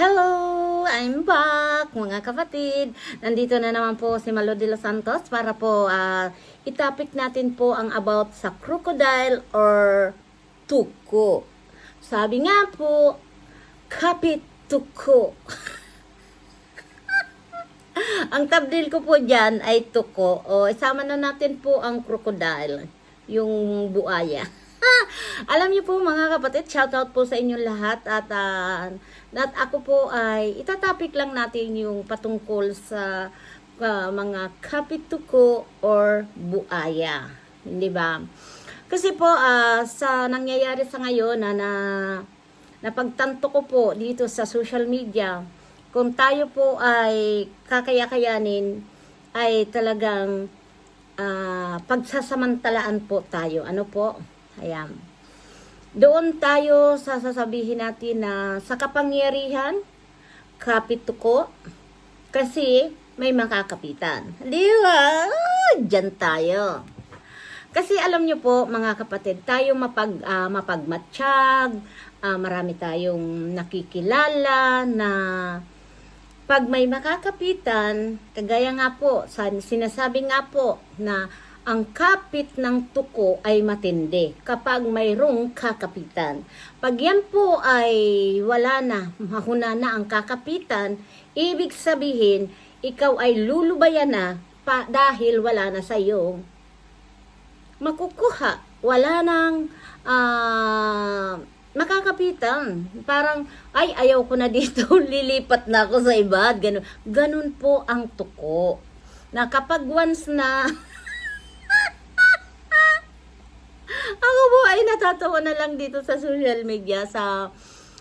Hello! I'm back, mga kapatid. Nandito na naman po si Malo de los Santos para po ah, itapik natin po ang about sa crocodile or tuko. Sabi nga po, kapit tuko. ang tabdil ko po dyan ay tuko. O, isama na natin po ang crocodile, yung buaya. Alam niyo po mga kapatid, shout out po sa inyong lahat at at ako po ay itatapik lang natin yung patungkol sa ah, mga kapituko or buaya. Hindi ba? Kasi po ah, sa nangyayari sa ngayon na, na napagtanto ko po dito sa social media, kung tayo po ay kakaya-kayanin, ay talagang ah, pagsasamantalaan po tayo. Ano po? Ayan. Doon tayo sa sasabihin natin na sa kapangyarihan, kapituko, kasi may makakapitan. Di ba? Diyan tayo. Kasi alam nyo po, mga kapatid, tayo mapag, ah, mapagmatsyag, ah, marami tayong nakikilala na pag may makakapitan, kagaya nga po, sa, sinasabi nga po na ang kapit ng tuko ay matindi kapag mayroong kakapitan. Pag yan po ay wala na, mahuna na ang kakapitan, ibig sabihin, ikaw ay lulubayan na pa, dahil wala na sa iyo makukuha. Wala nang ah, makakapitan. Parang, ay, ayaw ko na dito, lilipat na ako sa iba. Ganun, ganun po ang tuko. Na kapag once na Ako po ay natatawa na lang dito sa social media sa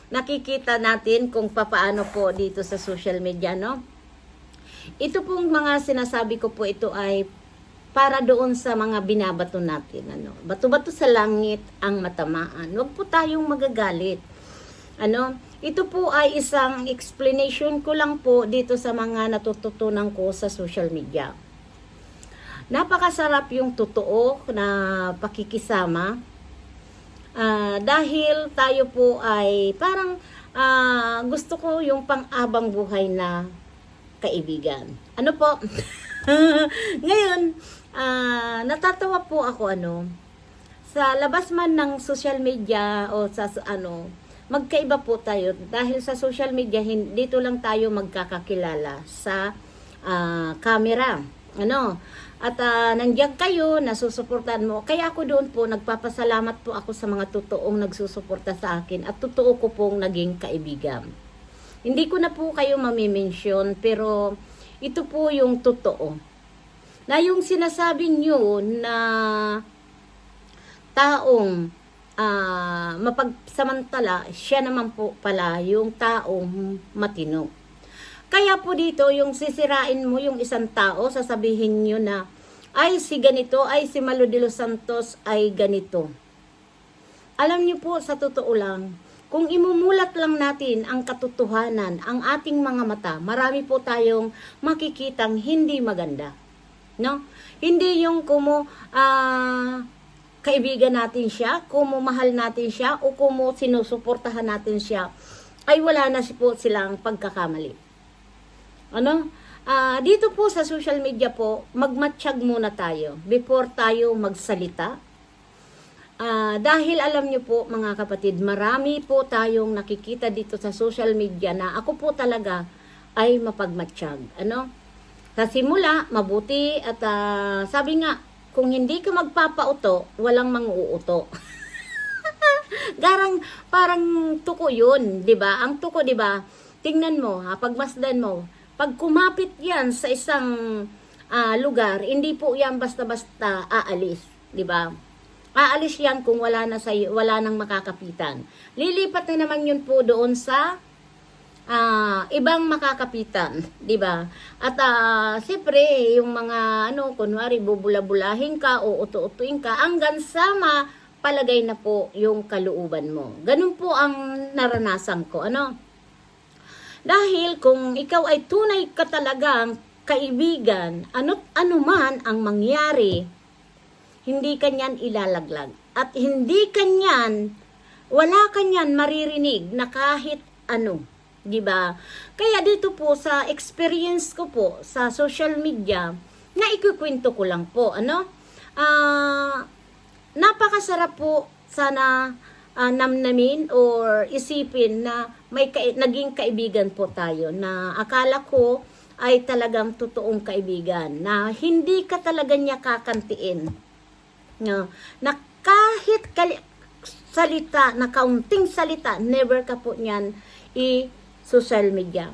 nakikita natin kung papaano po dito sa social media, no? Ito pong mga sinasabi ko po ito ay para doon sa mga binabato natin, ano? Bato-bato sa langit ang matamaan. Huwag po tayong magagalit. Ano? Ito po ay isang explanation ko lang po dito sa mga natututunan ko sa social media. Napakasarap yung totoo na pakikisama. Ah, dahil tayo po ay parang ah, gusto ko yung pang-abang buhay na kaibigan. Ano po? Ngayon, ah, natatawa po ako ano, sa labas man ng social media o sa ano, magkaiba po tayo dahil sa social media dito lang tayo magkakakilala sa ah, camera. Ano? At ah, nandiyan kayo, nasusuportahan mo. Kaya ako doon po, nagpapasalamat po ako sa mga totoong nagsusuporta sa akin at totoo ko pong naging kaibigan. Hindi ko na po kayo mamimensyon, pero ito po yung totoo. Na yung sinasabi nyo na taong ah, mapagsamantala, siya naman po pala yung taong matino. Kaya po dito, yung sisirain mo yung isang tao, sasabihin nyo na, ay si ganito, ay si los Santos ay ganito. Alam niyo po, sa totoo lang, kung imumulat lang natin ang katotohanan, ang ating mga mata, marami po tayong makikitang hindi maganda. No? Hindi yung kumo ah kaibigan natin siya, kumo mahal natin siya, o kumo sinusuportahan natin siya, ay wala na si po silang pagkakamali. Ano? Ah, dito po sa social media po, magmatsyag muna tayo before tayo magsalita. Ah, dahil alam niyo po mga kapatid, marami po tayong nakikita dito sa social media na ako po talaga ay mapagmatsyag. Ano? Sa simula, mabuti at ah, sabi nga, kung hindi ka magpapauto, walang manguuto. Garang parang tuko 'yun, 'di ba? Ang tuko, 'di ba? Tingnan mo, ha, pagmasdan mo. Pag kumapit 'yan sa isang ah, lugar, hindi po 'yan basta-basta aalis, 'di ba? Aalis 'yan kung wala na sa wala nang makakapitan. Lilipat na naman 'yun po doon sa ah, ibang makakapitan, 'di ba? At ah, siyempre, yung mga ano, kunwari bubula-bulahin ka o uto-utuin ka hanggang sa palagay na po yung kalooban mo. Ganun po ang naranasan ko, ano? Dahil kung ikaw ay tunay ka talagang kaibigan, ano't ano man ang mangyari, hindi kanyan ilalaglag. At hindi kanyan, wala kanyan maririnig na kahit ano. 'di ba? Kaya dito po sa experience ko po sa social media, na ikukwento ko lang po, ano? Ah, napakasarap po sana ah, namnamin or isipin na may kai- naging kaibigan po tayo na akala ko ay talagang totoong kaibigan na hindi ka talaga niya kakantiin. No, na kahit kali- salita, na kaunting salita, never ka po niyan i-social media.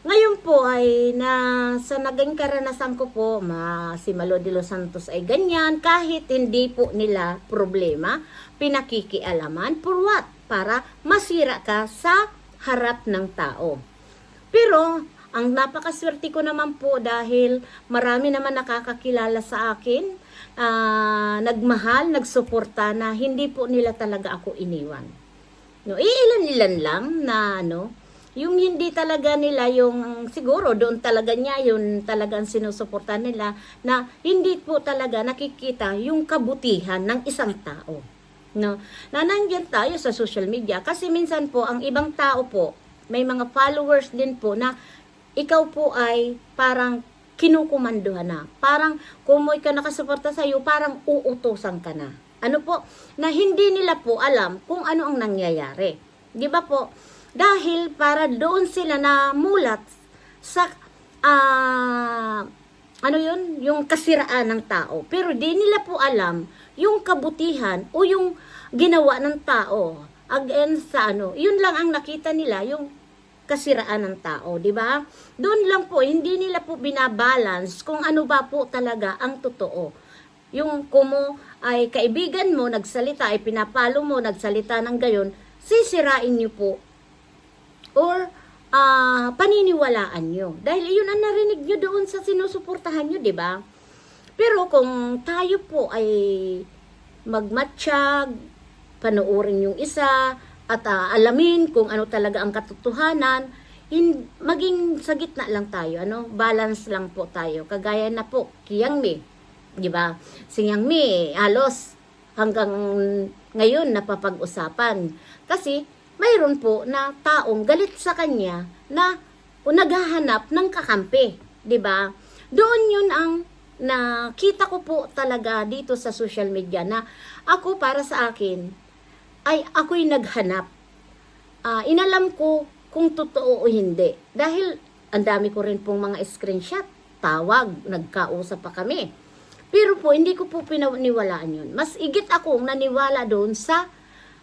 Ngayon po ay na sa naging karanasan ko po, ma, si Malo de los Santos ay ganyan, kahit hindi po nila problema, pinakikialaman, for what? Para masira ka sa harap ng tao. Pero, ang napakaswerte ko naman po dahil marami naman nakakakilala sa akin, ah, nagmahal, nagsuporta na hindi po nila talaga ako iniwan. No, iilan-ilan lang na ano, yung hindi talaga nila yung siguro doon talaga niya yun talagang sinusuporta nila na hindi po talaga nakikita yung kabutihan ng isang tao. No? Na nandiyan tayo sa social media kasi minsan po ang ibang tao po may mga followers din po na ikaw po ay parang kinukumanduhan na. Parang kung may ka nakasuporta sa iyo, parang uutosan ka na. Ano po? Na hindi nila po alam kung ano ang nangyayari. Di ba po? Dahil para doon sila na mulat sa ah ano yun? Yung kasiraan ng tao. Pero di nila po alam yung kabutihan o yung ginawa ng tao against sa ano. Yun lang ang nakita nila, yung kasiraan ng tao, di ba? Doon lang po, hindi nila po binabalance kung ano ba po talaga ang totoo. Yung kumo ay kaibigan mo, nagsalita, ay pinapalo mo, nagsalita ng gayon, sisirain niyo po or ah paniniwalaan nyo. Dahil yun ang narinig nyo doon sa sinusuportahan nyo, di ba? Pero kung tayo po ay magmatsyag, panoorin yung isa, at ah, alamin kung ano talaga ang katotohanan, in, maging sa gitna lang tayo, ano? Balance lang po tayo. Kagaya na po, Kiyang Mi, di ba? Si Yang Mi, halos hanggang ngayon napapag-usapan. Kasi mayroon po na taong galit sa kanya na o naghahanap ng kakampi, 'di ba? Doon 'yun ang nakita ko po talaga dito sa social media na ako para sa akin ay ako'y naghanap. Ah, inalam ko kung totoo o hindi. Dahil ang dami ko rin pong mga screenshot, tawag, nagkausap pa kami. Pero po, hindi ko po pinaniwalaan yun. Mas igit akong naniwala doon sa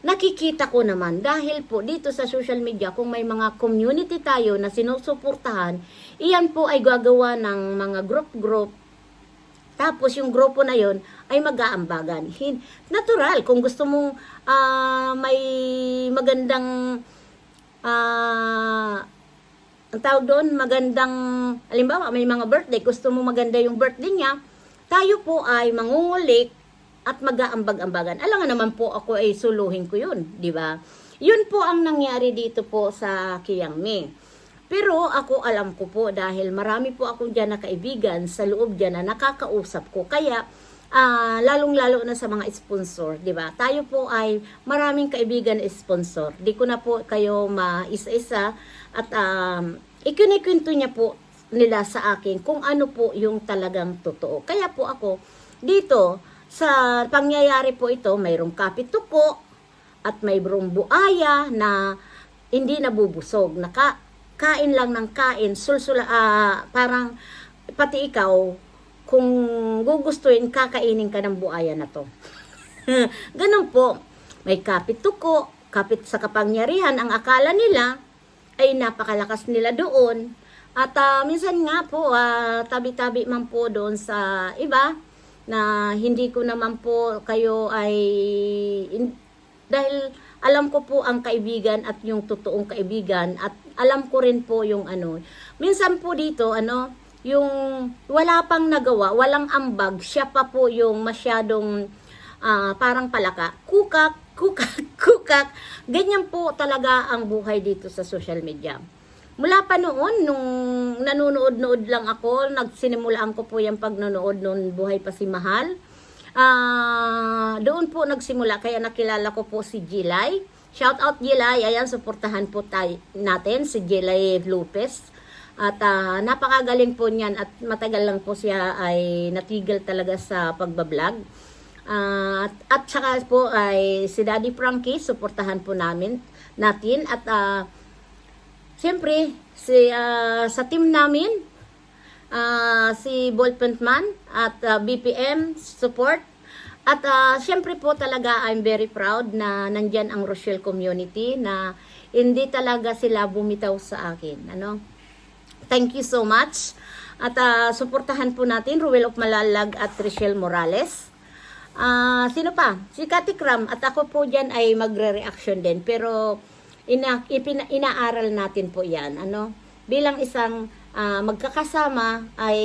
nakikita ko naman. Dahil po, dito sa social media, kung may mga community tayo na sinusuportahan, iyan po ay gagawa ng mga group-group. Tapos yung grupo na yon ay mag-aambagan. Natural, kung gusto mong ah, may magandang ah ang tawag doon, magandang, alimbawa, may mga birthday, gusto mo maganda yung birthday niya, tayo po ay mangungulik at mag-aambag-ambagan. Alam nga naman po ako ay suluhin ko yun, di ba? Yun po ang nangyari dito po sa Kiangmi. Pero ako alam ko po dahil marami po akong dyan na kaibigan sa loob dyan na nakakausap ko. Kaya ah, lalong-lalo na sa mga sponsor, di ba? Tayo po ay maraming kaibigan sponsor. Di ko na po kayo maisa-isa at um, ikinikwento niya po nila sa akin kung ano po yung talagang totoo. Kaya po ako dito sa pangyayari po ito, mayroong kapituko at mayroong buaya na hindi nabubusog. Naka, kain lang ng kain, sulsula, ah, parang pati ikaw, kung gugustuhin, kakainin ka ng buaya na to. Ganun po. May kapituko, kapit sa kapangyarihan, ang akala nila ay napakalakas nila doon. At ah, minsan nga po, ah, tabi-tabi man po doon sa iba, na hindi ko naman po kayo ay in- dahil alam ko po ang kaibigan at yung totoong kaibigan at alam ko rin po yung ano. Minsan po dito ano yung wala pang nagawa walang ambag siya pa po yung masyadong ah, parang palaka. Kukak kukak kukak. Ganyan po talaga ang buhay dito sa social media Mula pa noon, nung nanonood-nood lang ako, nagsinimulaan ko po yung pagnonood noon buhay pa si Mahal. Ah, doon po nagsimula, kaya nakilala ko po si Jilay. Shout out Jelay, ayan, suportahan po tayo, natin si Jelay Lopez. At ah, napakagaling po niyan at matagal lang po siya ay natigil talaga sa pagbablog. Ah, at, at saka po ay si Daddy Frankie, suportahan po namin natin. At ah, siyempre, si, ah, sa team namin, ah, si Ballpoint Man at ah, BPM support. At ah, syempre po talaga I'm very proud na nandyan ang Rochelle community na hindi talaga sila bumitaw sa akin. Ano? Thank you so much. At ah, suportahan po natin Ruel of Malalag at Rochelle Morales. Ah, sino pa? Si Kati Kram at ako po diyan ay magre-reaction din pero ina, ipina, inaaral natin po 'yan. Ano? Bilang isang ah, magkakasama ay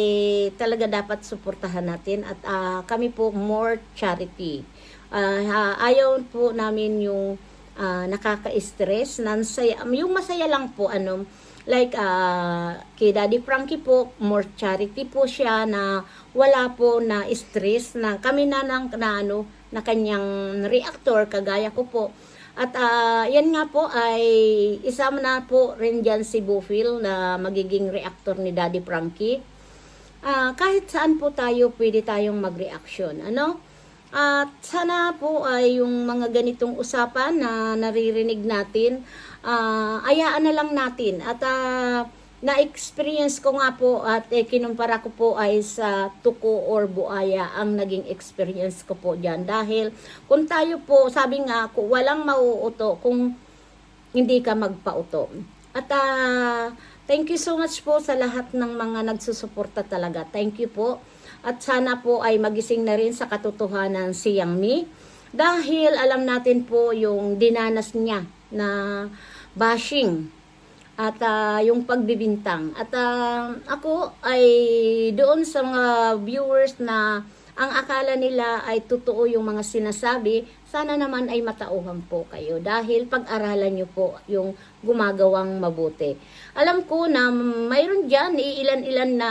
talaga dapat suportahan natin at ah, kami po more charity. Ha- ayaw po namin yung ah, nakaka-stress, nansaya, yung masaya lang po ano like ah, kay Daddy Frankie po more charity po siya na wala po na stress na kami na ng na ano na kanyang reactor kagaya ko po at ah, yan nga po ay isama na po rin dyan si Bufil na magiging reactor ni Daddy Frankie. Ah, kahit saan po tayo pwede tayong mag-reaction. Ano? At sana po ay yung mga ganitong usapan na naririnig natin, ah, ayaan na lang natin. At ah, na-experience ko nga po at eh, kinumpara ko po ay sa tuko or buaya ang naging experience ko po dyan. Dahil kung tayo po, sabi nga, kung walang mauuto kung hindi ka magpauto. At ah, thank you so much po sa lahat ng mga nagsusuporta talaga. Thank you po. At sana po ay magising na rin sa katotohanan si Yang Mi. Dahil alam natin po yung dinanas niya na bashing at ah, yung pagbibintang. At ah, ako ay doon sa mga viewers na ang akala nila ay totoo yung mga sinasabi, sana naman ay matauhan po kayo dahil pag-aralan nyo po yung gumagawang mabuti. Alam ko na mayroon dyan, iilan-ilan na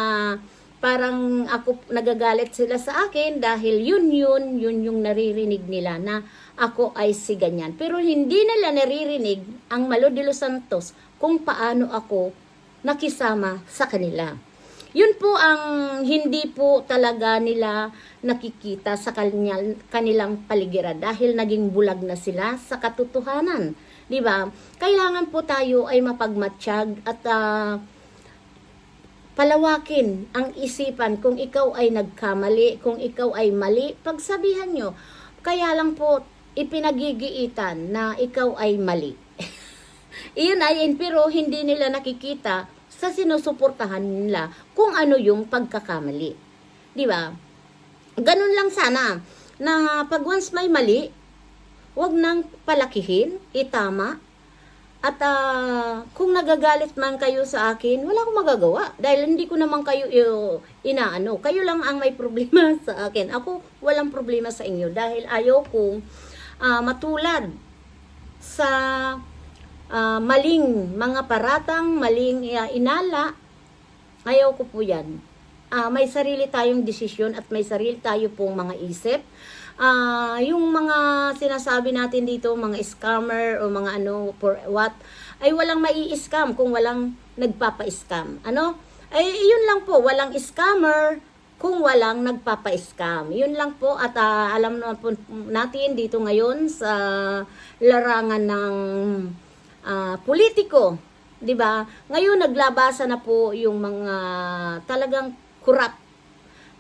parang ako nagagalit sila sa akin dahil yun yun, yun yung naririnig nila na ako ay si ganyan. Pero hindi nila naririnig ang Malo de los Santos kung paano ako nakisama sa kanila. Yun po ang hindi po talaga nila nakikita sa kanilang, paligiran dahil naging bulag na sila sa katotohanan. 'Di ba? Kailangan po tayo ay mapagmatsyag at ah, palawakin ang isipan kung ikaw ay nagkamali, kung ikaw ay mali, pagsabihan nyo. Kaya lang po ipinagigiitan na ikaw ay mali. Iyon ay pero hindi nila nakikita sa sinusuportahan nila kung ano yung pagkakamali. Di ba? Ganun lang sana na pag once may mali, wag nang palakihin, itama. At ah, kung nagagalit man kayo sa akin, wala akong magagawa. Dahil hindi ko naman kayo uh, inaano. Kayo lang ang may problema sa akin. Ako, walang problema sa inyo. Dahil ayaw kong ah, matulad sa ah, maling mga paratang, maling ah, inala, ayaw ko po yan. Ah, may sarili tayong desisyon at may sarili tayo pong mga isip. Ah, yung mga sinasabi natin dito, mga scammer o mga ano, for what, ay walang mai-scam kung walang nagpapa-scam. Ano? Ay, yun lang po, walang scammer kung walang nagpapa-scam. Yun lang po at ah, alam na po natin dito ngayon sa larangan ng ah, politiko, 'di ba? Ngayon naglabasa na po yung mga talagang corrupt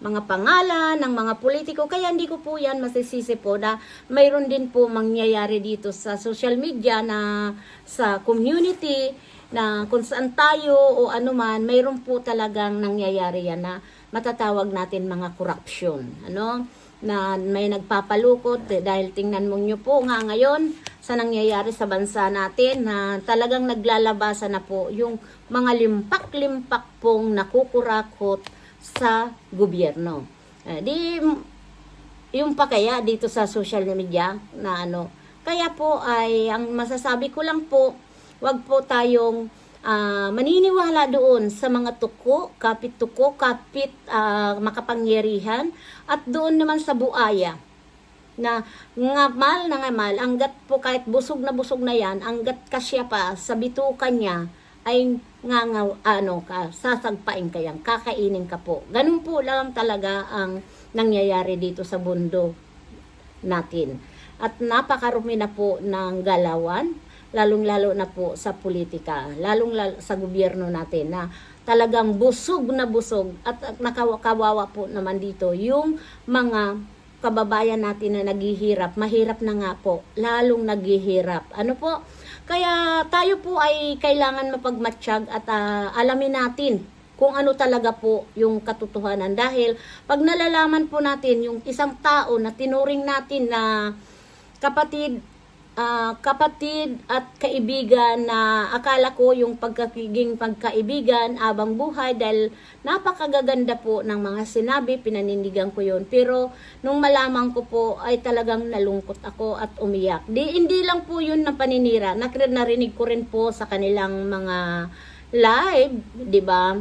mga pangalan ng mga politiko. Kaya hindi ko po yan masisisi po na mayroon din po mangyayari dito sa social media na sa community na kung saan tayo o ano man mayroon po talagang nangyayari yan na matatawag natin mga corruption. Ano na may nagpapalukot eh, dahil tingnan mo nyo po nga ngayon sa nangyayari sa bansa natin na talagang naglalabasa na po yung mga limpak-limpak pong nakukurakot sa gobyerno. Eh, di yung pa kaya dito sa social media na ano. Kaya po ay ang masasabi ko lang po, wag po tayong ah, maniniwala doon sa mga tuko, kapit tuko, kapit ah, makapangyarihan at doon naman sa buaya na ngamal na ngamal, hanggat po kahit busog na busog na yan, hanggat kasya pa sa bitukan niya, ay nga ano ka, sasagpain ka yan, kakainin ka po. Ganun po lang talaga ang nangyayari dito sa mundo natin. At napakarumi na po ng galawan, lalong-lalo na po sa politika, lalong sa gobyerno natin na talagang busog na busog at nakakawawa po naman dito yung mga kababayan natin na naghihirap, mahirap na nga po, lalong naghihirap. Ano po? Kaya tayo po ay kailangan mapagmatsyag at ah, alamin natin kung ano talaga po yung katotohanan. Dahil pag nalalaman po natin yung isang tao na tinuring natin na kapatid, ah, kapatid at kaibigan na akala ko yung pagkakiging pagkaibigan abang buhay dahil napakagaganda po ng mga sinabi, pinanindigan ko yun. Pero nung malaman ko po ay talagang nalungkot ako at umiyak. Di, hindi lang po yun na paninira. Narinig ko rin po sa kanilang mga live, di ba?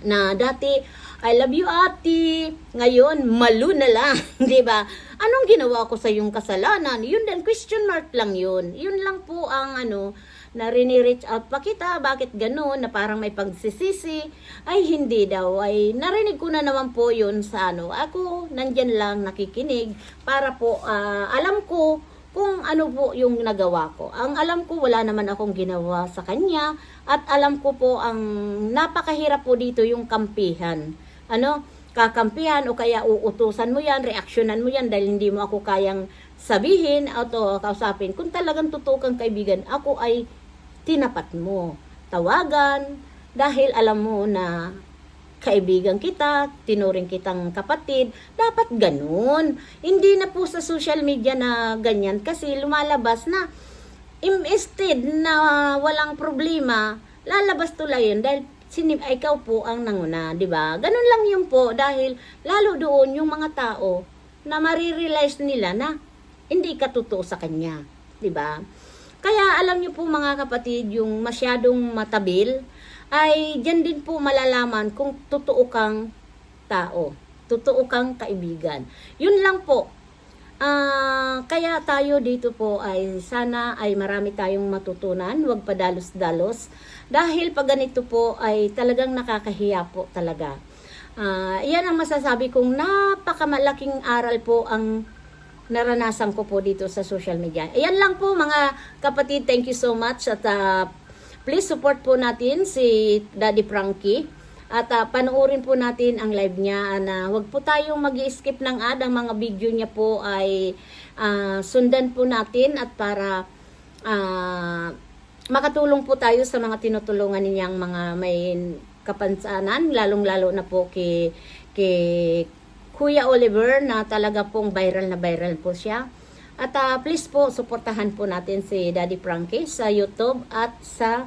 Na dati I love you ate. Ngayon malu na lang di ba? Anong ginawa ko sa yung kasalanan? Yun din question mark lang yun. Yun lang po ang ano na rini-reach out pa kita bakit gano'n na parang may pagsisisi. Ay hindi daw. Ay narinig ko na naman po yun sa ano. Ako nandyan lang nakikinig para po ah, alam ko kung ano po yung nagawa ko. Ang alam ko, wala naman akong ginawa sa kanya. At alam ko po, ang napakahirap po dito yung kampihan. Ano? Kakampihan o kaya uutusan mo yan, reaksyonan mo yan dahil hindi mo ako kayang sabihin o kausapin. Kung talagang totoo kang kaibigan, ako ay tinapat mo. Tawagan dahil alam mo na kaibigan kita, tinuring kitang kapatid, dapat ganun. Hindi na po sa social media na ganyan kasi lumalabas na instead na walang problema, lalabas tulay yun dahil sinip ay ikaw po ang nanguna, di ba? Ganun lang yun po dahil lalo doon yung mga tao na marirealize nila na hindi ka totoo sa kanya, di ba? Kaya alam niyo po mga kapatid, yung masyadong matabil, ay diyan din po malalaman kung totoo kang tao, totoo kang kaibigan. Yun lang po. Ah, kaya tayo dito po ay sana ay marami tayong matutunan, huwag padalos-dalos. Dahil pag ganito po ay talagang nakakahiya po talaga. Ah, iyan ang masasabi kong napakamalaking aral po ang naranasan ko po dito sa social media. Ayan lang po mga kapatid, thank you so much at ah, Please support po natin si Daddy Frankie. At uh, panoorin po natin ang live niya na wag po tayong mag skip ng ad. Ang mga video niya po ay uh, sundan po natin at para uh, makatulong po tayo sa mga tinutulungan niyang mga may kapansanan. Lalong-lalo na po kay, kay Kuya Oliver na talaga pong viral na viral po siya. At uh, please po, suportahan po natin si Daddy Frankie sa YouTube at sa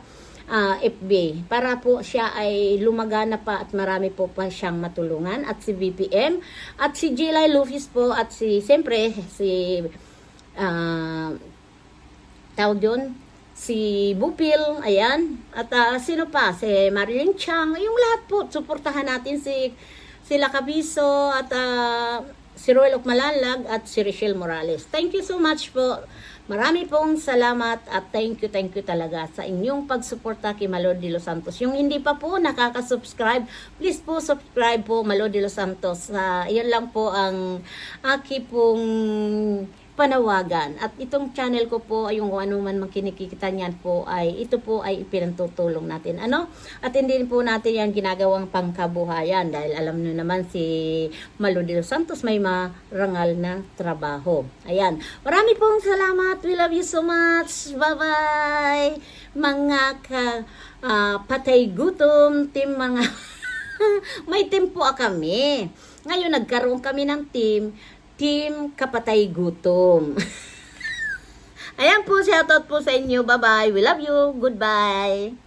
uh, FB para po siya ay lumagana pa at marami po pa siyang matulungan. At si BPM at si Jilay Lufis po at si siyempre si uh, tawag yun si Bupil, ayan. At uh, sino pa? Si Marilyn Chang yung lahat po suportahan natin si sila Kabiso at uh, si Royal of Malalag at si Richelle Morales. Thank you so much po. Marami pong salamat at thank you, thank you talaga sa inyong pagsuporta kay Malo de Los Santos. Yung hindi pa po nakaka-subscribe, please po subscribe po Malo de Los Santos. Uh, yan lang po ang aki pong panawagan. At itong channel ko po, yung kung ano man kinikita niyan po, ay ito po ay ipinantutulong natin. Ano? At hindi po natin yan ginagawang pangkabuhayan dahil alam nyo naman si Malo de los Santos may marangal na trabaho. Ayan. Marami pong salamat. We love you so much. Bye-bye. Mga ka, uh, patay gutom, team mga may team po kami. Ngayon, nagkaroon kami ng team Team Kapatay Gutom. Ayan po, shoutout po sa inyo. Bye-bye. We love you. Goodbye.